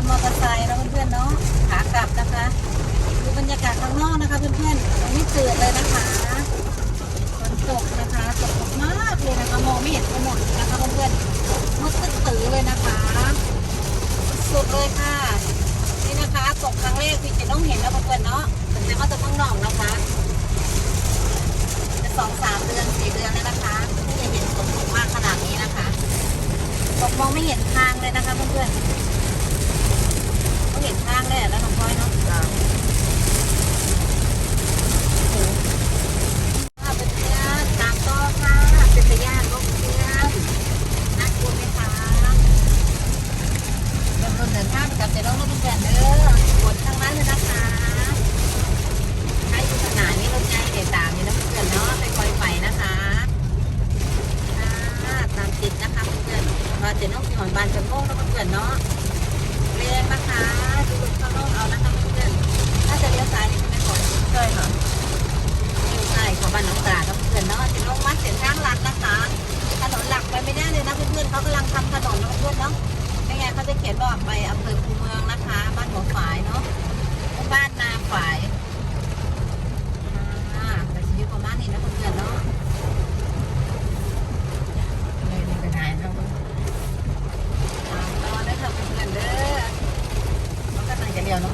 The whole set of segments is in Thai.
นมอเตอร์ไซค์นะเพื่อนๆเนาะขากลับนะคะดูบรรยากาศข้างนอกนะคะเพื่อนๆตรงนี้เตือนเลยนะคะฝนตกนะคะตกมากเลยนะคะมองไม่เห็นถนนนะคะเพื่อนๆมืดตื้อเลยนะคะ สุดเลยค่ะ นี่นะคะตกครั้งแรกพี่จะต้องเห็นนะเพื่อนๆเนาะถึงแม้ว่าจะต้องนอกนะคะจะสองสามเดือนสี่เดือนแล้วนะคะที่จะเห็นฝนตกมากขนาดนี้นะคะตกมองไม่เห็นทางเลยนะคะเพื่อนๆ เห็นทางเลยแล้วน้องพลอยเนาะโอ้โหค่ะเพื่อนๆตามต่อค่ะเป็นตะย่านลูกเพื่อนน่ากลัวไหมคะเดินเดินทางกับเจ๊น้องรถแฟนเด้อปวดทางนั้นเลยนะคะใช้อยู่ขนาดนี้รถใหญ่เดี๋ยวตามนี่นะเพื่อนเนาะไปคอยไปนะคะอ่าตามติดนะคะเพื่อนพอเจ๊น้องที่หอนบานจะโม่งนะเพื่อนเนาะเรียงนะคะ เนๆเนาะไม่งั้นเขาจะเขียนบอกไปอำเภอคูเมืองนะคะ บ้านหัวฝายเนาะบ้านนาฝายอ่าแต่ชีวิตประมาณนี้นะเพื่อนๆเนาะเลยนี่เป็นไงครับตามต่อได้อค่ะเพื่อนๆเด้อมันก็ตั้งใจเดียวเนาะ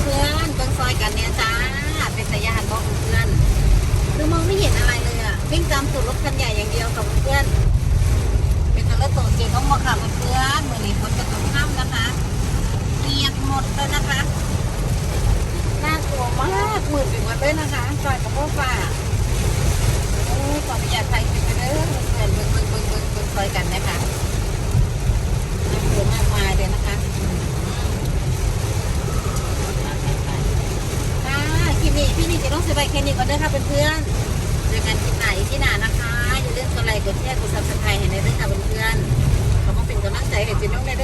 เพื่อนเบิ่งซอยกันเนี่ยจ้า เป็นสายานบอกเพื่อนคือมองไม่เห็นอะไรเลยอะวิ่งตามตูดรถคันใหญ่อย่างเดียวกับเพื่อน เป็นทางเลือกตัวจริงต้องมาค่ะเพื่อนๆมือนี้ฝนจะตกค่ำนะคะเปียกหมดเลยนะคะ น่ากลัวมากมื ดไปหมดเลยนะคะจอยกับพวกฝ่าโอ้ยขออนุญาตถ่ายคลิปไปเด้อเพื่อนเบิ่งเบิ่งเบิ่งเบิ่งเบิ่งซอยกันนะคะน่ากลัวมากมายเลยนะคะค่ะคลิปนี้พี่นี่จะต้องสบายแค่นี้ก่อนเด้อค่ะเพื่อนๆเจอกันคลิปไหนที่หนานะคะอย่าลืมกดไลค์กดแชร์กดซับสไครต์ให้ในเรื่องค่ะเพื่อนๆขอมาเป็นกำลังใจให้เจนน้องได้ด้วยค่ะเจอ